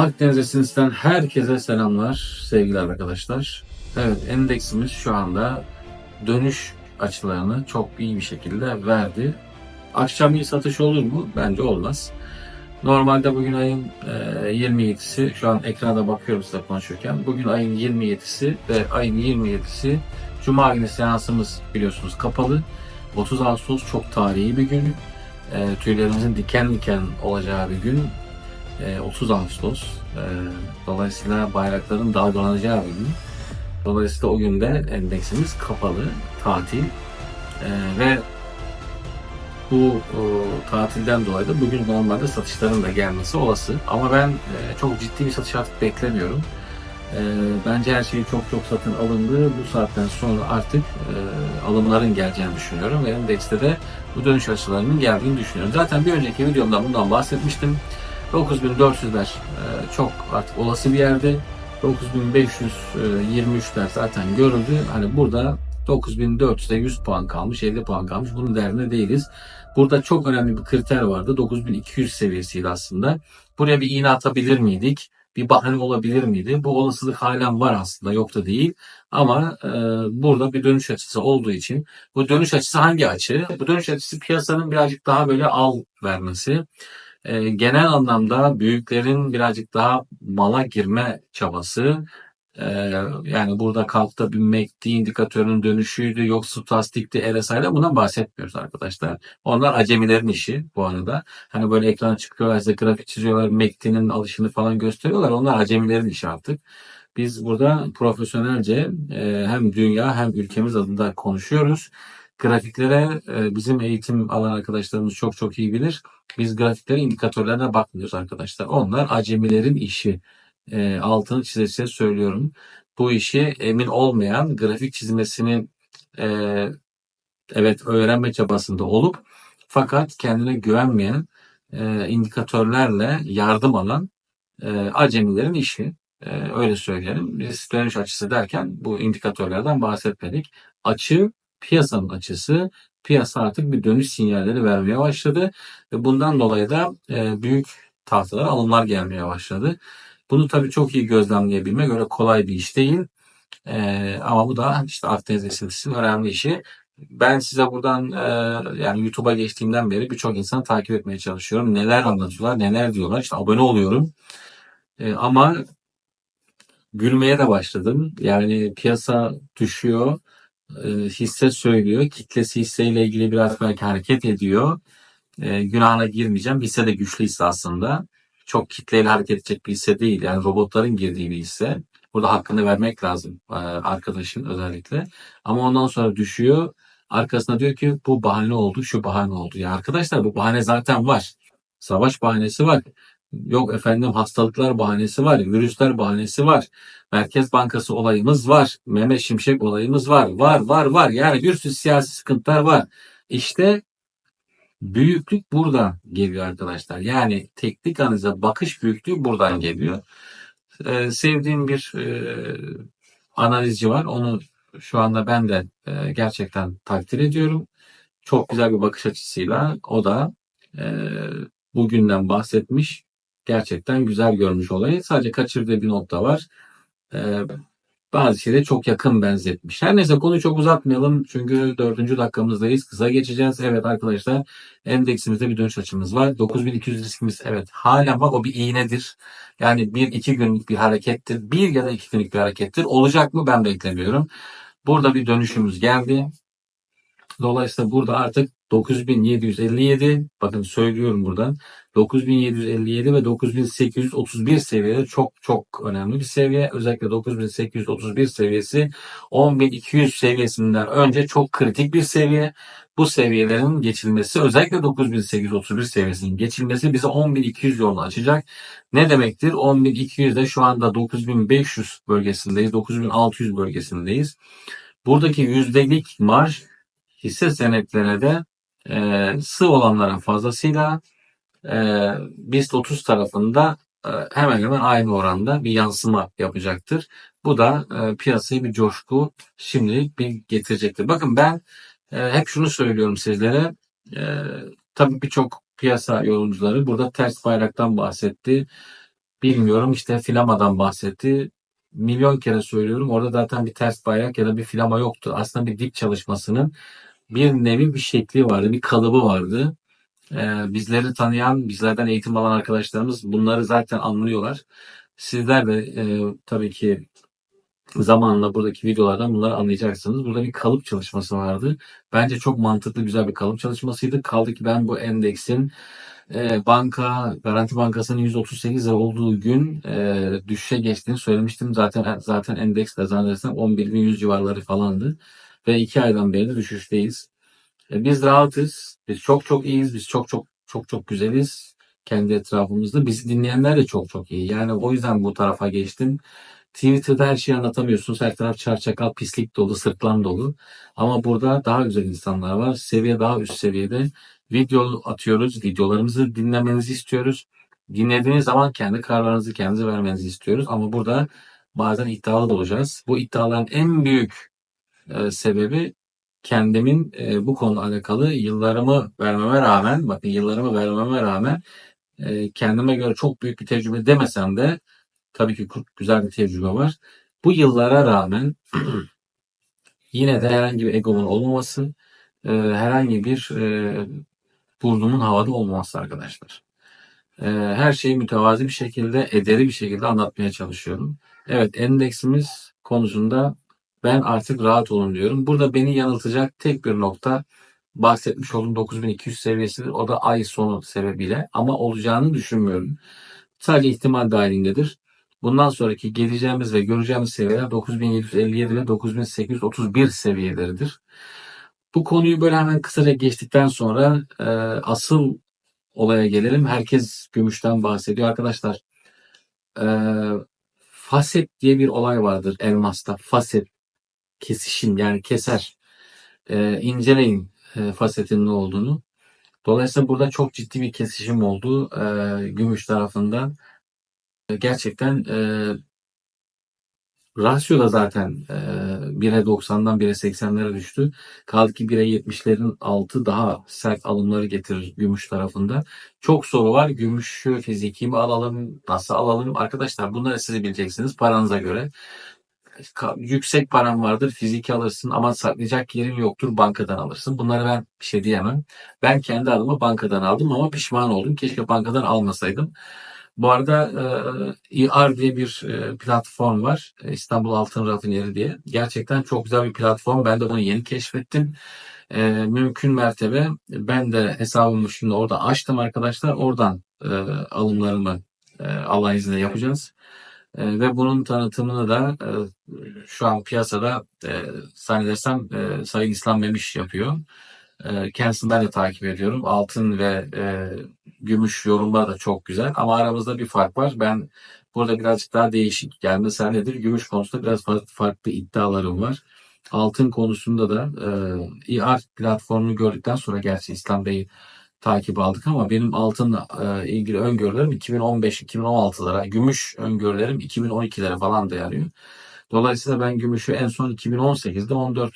Akdeniz Esinsi'den herkese selamlar sevgili arkadaşlar. Evet endeksimiz şu anda dönüş açılarını çok iyi bir şekilde verdi. Akşam iyi satış olur mu? Bence olmaz. Normalde bugün ayın e, 27'si, şu an ekranda bakıyorum size konuşurken. Bugün ayın 27'si ve ayın 27'si Cuma günü seansımız biliyorsunuz kapalı. 30 Ağustos çok tarihi bir gün. E, tüylerimizin diken diken olacağı bir gün. E, 30 Ağustos. E, dolayısıyla bayrakların dalgalanacağı bir gün. Dolayısıyla o günde endeksimiz kapalı, tatil. E, ve bu e, tatilden dolayı da bugün normalde satışların da gelmesi olası. Ama ben e, çok ciddi bir satış artık beklemiyorum. E, bence her şey çok çok satın alındı. Bu saatten sonra artık e, alımların geleceğini düşünüyorum. Ve endekste de bu dönüş açılarının geldiğini düşünüyorum. Zaten bir önceki videomda bundan bahsetmiştim. 9400'ler e, çok artık olası bir yerde. 9523'ler zaten görüldü. Hani burada 9400'e 100 puan kalmış, 50 puan kalmış. Bunun derdinde değiliz. Burada çok önemli bir kriter vardı. 9200 seviyesiydi aslında. Buraya bir iğne atabilir miydik? Bir bahane olabilir miydi? Bu olasılık halen var aslında. Yok da değil. Ama e, burada bir dönüş açısı olduğu için bu dönüş açısı hangi açı? Bu dönüş açısı piyasanın birazcık daha böyle al vermesi. E, genel anlamda büyüklerin birazcık daha mala girme çabası ee, yani burada kalkta bir MACD indikatörünün dönüşüydü, yok stochastikti, RSI'de bundan bahsetmiyoruz arkadaşlar. Onlar acemilerin işi bu arada. Hani böyle ekran çıkıyorlar, size grafik çiziyorlar, MACD'nin alışını falan gösteriyorlar. Onlar acemilerin işi artık. Biz burada profesyonelce e, hem dünya hem ülkemiz adında konuşuyoruz. Grafiklere e, bizim eğitim alan arkadaşlarımız çok çok iyi bilir. Biz grafiklere indikatörlerine bakmıyoruz arkadaşlar. Onlar acemilerin işi e, altını çize çize söylüyorum. Bu işi emin olmayan grafik çizmesini e, evet öğrenme çabasında olup fakat kendine güvenmeyen indikatörlerle yardım alan acemilerin işi. Öyle söyleyelim. Biz dönüş açısı derken bu indikatörlerden bahsetmedik. Açı piyasanın açısı. Piyasa artık bir dönüş sinyalleri vermeye başladı ve bundan dolayı da e, büyük tahtalar alımlar gelmeye başladı. Bunu tabii çok iyi gözlemleyebilmek öyle kolay bir iş değil. Ee, ama bu da işte Akdeniz Esintisinin önemli işi. Ben size buradan e, yani YouTube'a geçtiğimden beri birçok insanı takip etmeye çalışıyorum. Neler anlatıyorlar, neler diyorlar. İşte abone oluyorum. E, ama gülmeye de başladım. Yani piyasa düşüyor. E, hisse söylüyor. Kitlesi hisseyle ilgili biraz belki hareket ediyor. E, günahına girmeyeceğim. Hisse de güçlü hisse aslında çok kitleyle hareket edecek bir hisse değil. Yani robotların girdiği bir hisse. Burada hakkını vermek lazım e, arkadaşın özellikle. Ama ondan sonra düşüyor. Arkasına diyor ki bu bahane oldu, şu bahane oldu. Ya arkadaşlar bu bahane zaten var. Savaş bahanesi var. Yok efendim hastalıklar bahanesi var, virüsler bahanesi var. Merkez Bankası olayımız var. Mehmet Şimşek olayımız var. Var, var, var. Yani bir sürü siyasi sıkıntılar var. İşte Büyüklük buradan geliyor arkadaşlar. Yani teknik analize bakış büyüklüğü buradan geliyor. Ee, sevdiğim bir e, analizci var. Onu şu anda ben de e, gerçekten takdir ediyorum. Çok güzel bir bakış açısıyla o da e, bugünden bahsetmiş. Gerçekten güzel görmüş olayı. Sadece kaçırdığı bir nokta var. E, bazı şeyleri çok yakın benzetmiş. Her neyse konuyu çok uzatmayalım çünkü dördüncü dakikamızdayız. Kısa geçeceğiz. Evet arkadaşlar endeksimizde bir dönüş açımız var. 9200 riskimiz evet hala bak o bir iğnedir. Yani bir iki günlük bir harekettir. Bir ya da iki günlük bir harekettir. Olacak mı ben beklemiyorum. Burada bir dönüşümüz geldi. Dolayısıyla burada artık 9757 bakın söylüyorum buradan 9757 ve 9831 seviyeleri çok çok önemli bir seviye. Özellikle 9831 seviyesi 10200 seviyesinden önce çok kritik bir seviye. Bu seviyelerin geçilmesi özellikle 9831 seviyesinin geçilmesi bize 10200 yolunu açacak. Ne demektir? 10200'de şu anda 9500 bölgesindeyiz. 9600 bölgesindeyiz. Buradaki yüzdelik marj hisse senetlerine de e, sığ olanlara fazlasıyla e, BIST 30 tarafında e, hemen hemen aynı oranda bir yansıma yapacaktır. Bu da e, piyasayı bir coşku şimdilik bir getirecektir. Bakın ben e, hep şunu söylüyorum sizlere. E, tabii birçok piyasa yorumcuları burada ters bayraktan bahsetti. bilmiyorum işte filamadan bahsetti. Milyon kere söylüyorum orada zaten bir ters bayrak ya da bir filama yoktu. Aslında bir dip çalışmasının bir nevi bir şekli vardı, bir kalıbı vardı. Ee, bizleri tanıyan, bizlerden eğitim alan arkadaşlarımız bunları zaten anlıyorlar. Sizler de e, tabii ki zamanla buradaki videolardan bunları anlayacaksınız. Burada bir kalıp çalışması vardı. Bence çok mantıklı, güzel bir kalıp çalışmasıydı. Kaldı ki ben bu endeksin e, banka, Garanti Bankası'nın 138 lira olduğu gün e, düşüşe geçtiğini söylemiştim. Zaten zaten endeks de zannedersem 11.100 civarları falandı. Ve iki aydan beri de düşüşteyiz. E, biz rahatız. Biz çok çok iyiyiz. Biz çok çok çok çok güzeliz. Kendi etrafımızda. Bizi dinleyenler de çok çok iyi. Yani o yüzden bu tarafa geçtim. Twitter'da her şeyi anlatamıyorsunuz. Her taraf çarçakal, pislik dolu, sırtlan dolu. Ama burada daha güzel insanlar var. Seviye daha üst seviyede. Video atıyoruz. Videolarımızı dinlemenizi istiyoruz. Dinlediğiniz zaman kendi kararlarınızı kendinize vermenizi istiyoruz. Ama burada bazen iddialı olacağız. Bu iddiaların en büyük e, sebebi kendimin e, bu konuyla alakalı yıllarımı vermeme rağmen, bakın yıllarımı vermeme rağmen e, kendime göre çok büyük bir tecrübe demesem de tabii ki güzel bir tecrübe var. Bu yıllara rağmen yine de herhangi bir egomun olmaması, e, herhangi bir e, burnumun havada olmaması arkadaşlar. E, her şeyi mütevazi bir şekilde, ederi bir şekilde anlatmaya çalışıyorum. Evet endeksimiz konusunda ben artık rahat olun diyorum. Burada beni yanıltacak tek bir nokta bahsetmiş olduğum 9200 seviyesidir. O da ay sonu sebebiyle ama olacağını düşünmüyorum. Sadece ihtimal dahilindedir. Bundan sonraki geleceğimiz ve göreceğimiz seviyeler 9757 ve 9831 seviyeleridir. Bu konuyu böyle hemen kısaca geçtikten sonra e, asıl olaya gelelim. Herkes gümüşten bahsediyor. Arkadaşlar e, faset diye bir olay vardır elmasta. Faset kesişim yani keser. E, inceleyin e, fasetin ne olduğunu. Dolayısıyla burada çok ciddi bir kesişim oldu e, gümüş tarafından. E, gerçekten e, rasyo da zaten e, 1'e 90'dan 1'e 80'lere düştü. Kaldı ki 1'e 70'lerin altı daha sert alımları getirir gümüş tarafında. Çok soru var. Gümüşü fiziki mi alalım? Nasıl alalım? Arkadaşlar bunları siz bileceksiniz paranıza göre yüksek param vardır fiziki alırsın ama saklayacak yerin yoktur bankadan alırsın. Bunları ben bir şey diyemem. Ben kendi adımı bankadan aldım ama pişman oldum. Keşke bankadan almasaydım. Bu arada e, IR diye bir e, platform var. E, İstanbul Altın Rafineri diye. Gerçekten çok güzel bir platform. Ben de onu yeni keşfettim. E, mümkün mertebe ben de hesabımı şimdi orada açtım arkadaşlar. Oradan e, alımlarımı e, Allah izniyle yapacağız. E, ve bunun tanıtımını da e, şu an piyasada e, zannedersem e, Sayın İslam Memiş yapıyor. E, kendisini ben de takip ediyorum. Altın ve e, gümüş yorumlar da çok güzel. Ama aramızda bir fark var. Ben burada birazcık daha değişik. Yani mesela nedir? Gümüş konusunda biraz farklı iddialarım var. Altın konusunda da e, İAR platformunu gördükten sonra gerçi İslam Bey'i takip aldık ama benim altınla e, ilgili öngörülerim 2015-2016'lara, gümüş öngörülerim 2012'lere falan dayanıyor. Dolayısıyla ben gümüşü en son 2018'de 14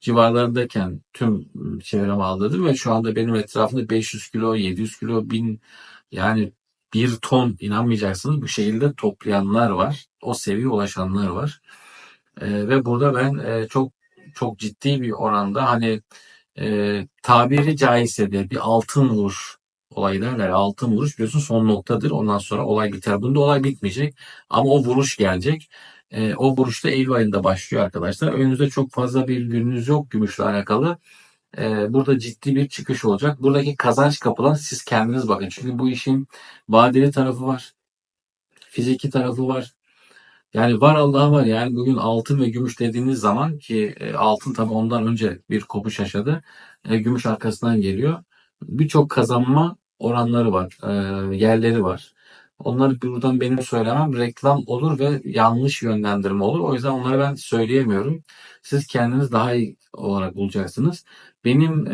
civarlarındayken tüm çevreme aldırdım ve şu anda benim etrafımda 500 kilo, 700 kilo, 1000 yani bir ton inanmayacaksınız bu şekilde toplayanlar var. O seviyeye ulaşanlar var. E, ve burada ben e, çok çok ciddi bir oranda hani e, tabiri caizse de bir altın vuruş olayı derler. Altın vuruş biliyorsun son noktadır. Ondan sonra olay biter. Bunda olay bitmeyecek. Ama o vuruş gelecek. E, o vuruş da Eylül ayında başlıyor arkadaşlar. Önünüzde çok fazla bir gününüz yok gümüşle alakalı. E, burada ciddi bir çıkış olacak. Buradaki kazanç kapılan siz kendiniz bakın. Çünkü bu işin vadeli tarafı var. Fiziki tarafı var. Yani var Allah var yani bugün altın ve gümüş dediğiniz zaman ki e, altın tabi ondan önce bir kopuş yaşadı. E, gümüş arkasından geliyor. Birçok kazanma oranları var, e, yerleri var. Onları buradan benim söylemem reklam olur ve yanlış yönlendirme olur. O yüzden onları ben söyleyemiyorum. Siz kendiniz daha iyi olarak bulacaksınız. Benim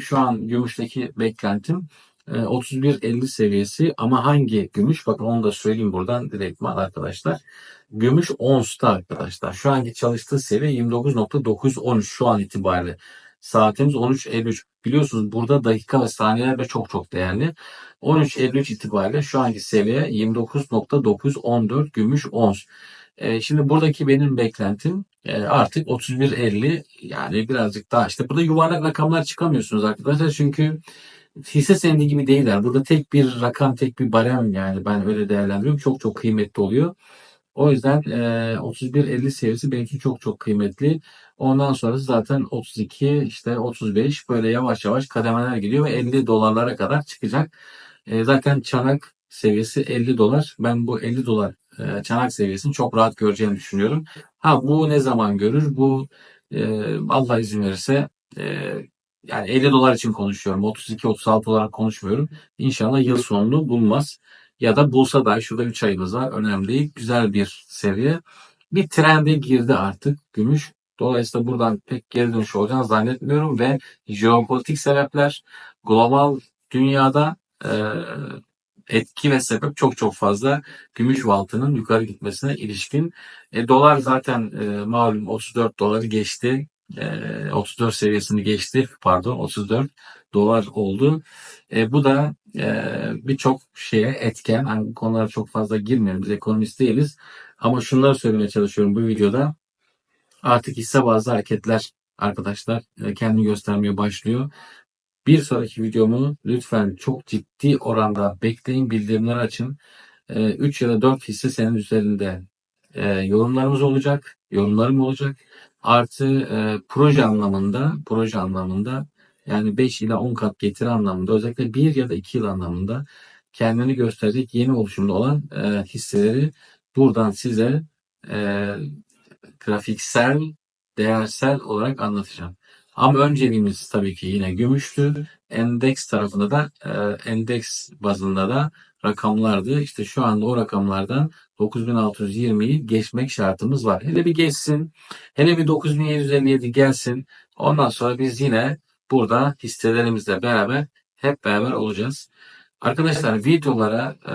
şu an gümüşteki beklentim 31.50 e, seviyesi ama hangi gümüş? Bakın onu da söyleyeyim buradan direktman arkadaşlar. Gümüş onsta arkadaşlar. Şu anki çalıştığı seviye 29.913 şu an itibariyle. Saatimiz 13.53. biliyorsunuz burada dakika ve saniyeler de çok çok değerli. 13.53 itibariyle şu anki seviye 29.914 gümüş ons. E, şimdi buradaki benim beklentim e, artık 31.50 yani birazcık daha işte burada yuvarlak rakamlar çıkamıyorsunuz arkadaşlar çünkü hisse senedi gibi değiller. Burada tek bir rakam, tek bir barem yani ben öyle değerlendiriyorum. Çok çok kıymetli oluyor. O yüzden e, 31.50 seviyesi benim için çok çok kıymetli. Ondan sonrası zaten 32 işte 35 böyle yavaş yavaş kademeler gidiyor ve 50 dolarlara kadar çıkacak. E, zaten çanak seviyesi 50 dolar. Ben bu 50 dolar e, çanak seviyesini çok rahat göreceğini düşünüyorum. Ha bu ne zaman görür? Bu e, Allah izin verirse e, yani 50 dolar için konuşuyorum. 32-36 olarak konuşmuyorum. İnşallah yıl sonunu bulmaz. Ya da bulsa da şurada 3 ayımız var. Önemli. Güzel bir seviye. Bir trende girdi artık gümüş. Dolayısıyla buradan pek geri dönüş olacağını zannetmiyorum ve jeopolitik sebepler global dünyada e, etki ve sebep çok çok fazla gümüş valtının yukarı gitmesine ilişkin. E, dolar zaten e, malum 34 doları geçti. E, 34 seviyesini geçti. Pardon 34 dolar oldu. E, bu da e, birçok şeye etken. Bu konulara çok fazla girmiyorum. Biz ekonomist değiliz. Ama şunları söylemeye çalışıyorum bu videoda. Artık hisse bazı hareketler arkadaşlar kendini göstermeye başlıyor. Bir sonraki videomu lütfen çok ciddi oranda bekleyin, bildirimleri açın. 3 ya da 4 hisse senin üzerinde yorumlarımız olacak, yorumlarım olacak. Artı e, proje anlamında, proje anlamında yani 5 ila 10 kat getiri anlamında özellikle 1 ya da 2 yıl anlamında kendini gösterecek yeni oluşumda olan e, hisseleri buradan size e, grafiksel, değersel olarak anlatacağım. Ama önceliğimiz tabii ki yine gümüştü. Endeks tarafında da e, endeks bazında da rakamlardı. İşte şu anda o rakamlardan 9620'yi geçmek şartımız var. Hele bir geçsin. Hele bir 9757 gelsin. Ondan sonra biz yine burada hisselerimizle beraber hep beraber olacağız. Arkadaşlar videolara e,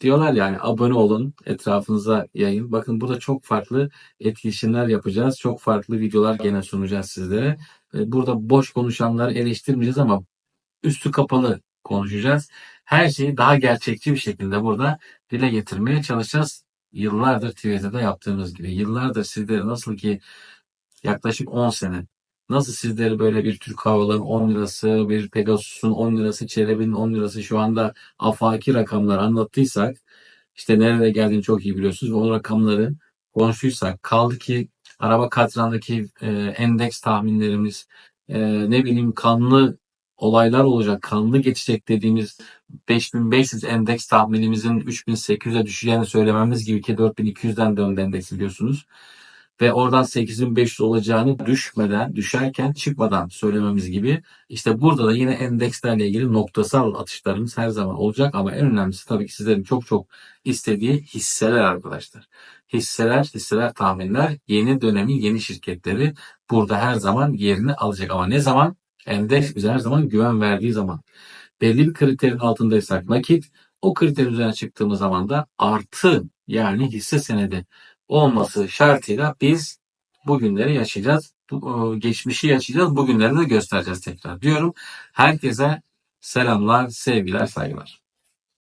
diyorlar yani abone olun, etrafınıza yayın. Bakın burada çok farklı etkileşimler yapacağız. Çok farklı videolar gene sunacağız sizlere. E, Burada boş konuşanları eleştirmeyeceğiz ama üstü kapalı konuşacağız. Her şeyi daha gerçekçi bir şekilde burada dile getirmeye çalışacağız. Yıllardır Twitter'da yaptığımız gibi. Yıllardır sizlere nasıl ki yaklaşık 10 sene Nasıl sizleri böyle bir Türk Havaların 10 lirası, bir Pegasus'un 10 lirası, Çelebi'nin 10 lirası şu anda afaki rakamlar anlattıysak, işte nereye geldiğini çok iyi biliyorsunuz o rakamları konuştuysak, kaldı ki araba katrandaki e, endeks tahminlerimiz, e, ne bileyim kanlı olaylar olacak, kanlı geçecek dediğimiz 5500 endeks tahminimizin 3800'e düşeceğini söylememiz gibi ki 4200'den döndü endeks biliyorsunuz. Ve oradan 8500 olacağını düşmeden, düşerken çıkmadan söylememiz gibi. İşte burada da yine endekslerle ilgili noktasal atışlarımız her zaman olacak. Ama en önemlisi tabii ki sizlerin çok çok istediği hisseler arkadaşlar. Hisseler, hisseler tahminler yeni dönemin yeni şirketleri burada her zaman yerini alacak. Ama ne zaman? Endeks bize her zaman güven verdiği zaman. Belli bir kriterin altındaysak nakit, o kriter üzerine çıktığımız zaman da artı yani hisse senedi olması şartıyla biz bugünleri yaşayacağız. Bu, geçmişi yaşayacağız. Bugünleri de göstereceğiz tekrar diyorum. Herkese selamlar, sevgiler, saygılar.